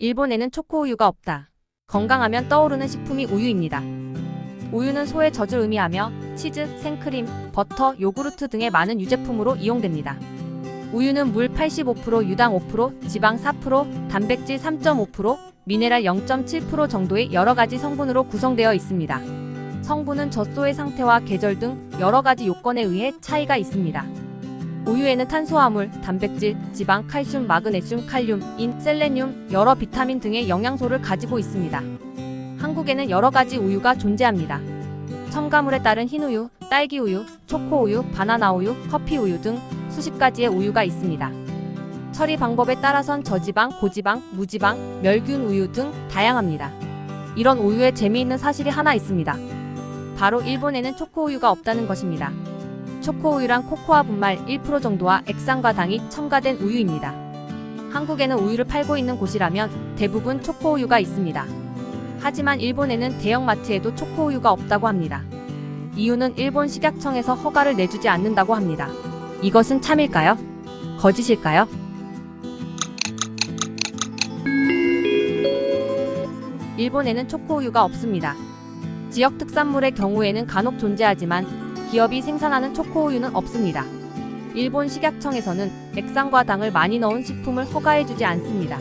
일본에는 초코우유가 없다. 건강하면 떠오르는 식품이 우유입니다. 우유는 소의 젖을 의미하며 치즈, 생크림, 버터, 요구르트 등의 많은 유제품으로 이용됩니다. 우유는 물 85%, 유당 5%, 지방 4%, 단백질 3.5%, 미네랄 0.7% 정도의 여러 가지 성분으로 구성되어 있습니다. 성분은 젖소의 상태와 계절 등 여러 가지 요건에 의해 차이가 있습니다. 우유에는 탄수화물, 단백질, 지방, 칼슘, 마그네슘, 칼륨, 인, 셀레늄, 여러 비타민 등의 영양소를 가지고 있습니다. 한국에는 여러 가지 우유가 존재합니다. 첨가물에 따른 흰우유, 딸기우유, 초코우유, 바나나우유, 커피우유 등 수십 가지의 우유가 있습니다. 처리 방법에 따라선 저지방, 고지방, 무지방, 멸균 우유 등 다양합니다. 이런 우유에 재미있는 사실이 하나 있습니다. 바로 일본에는 초코우유가 없다는 것입니다. 초코우유란 코코아 분말 1% 정도와 액상과 당이 첨가된 우유입니다. 한국에는 우유를 팔고 있는 곳이라면 대부분 초코우유가 있습니다. 하지만 일본에는 대형마트에도 초코우유가 없다고 합니다. 이유는 일본 식약청에서 허가를 내주지 않는다고 합니다. 이것은 참일까요? 거짓일까요? 일본에는 초코우유가 없습니다. 지역 특산물의 경우에는 간혹 존재하지만 기업이 생산하는 초코우유는 없습니다. 일본 식약청에서는 액상과 당을 많이 넣은 식품을 허가해주지 않습니다.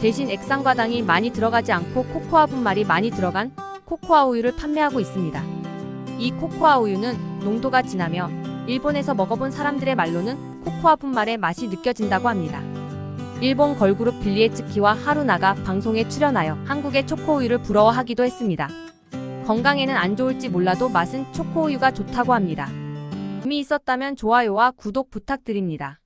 대신 액상과 당이 많이 들어가지 않고 코코아 분말이 많이 들어간 코코아 우유를 판매하고 있습니다. 이 코코아 우유는 농도가 진하며 일본에서 먹어본 사람들의 말로는 코코아 분말의 맛이 느껴진다고 합니다. 일본 걸그룹 빌리에츠키와 하루나가 방송에 출연하여 한국의 초코우유를 부러워하기도 했습니다. 건강에는 안 좋을지 몰라도 맛은 초코우유가 좋다고 합니다. 의미 있었다면 좋아요와 구독 부탁드립니다.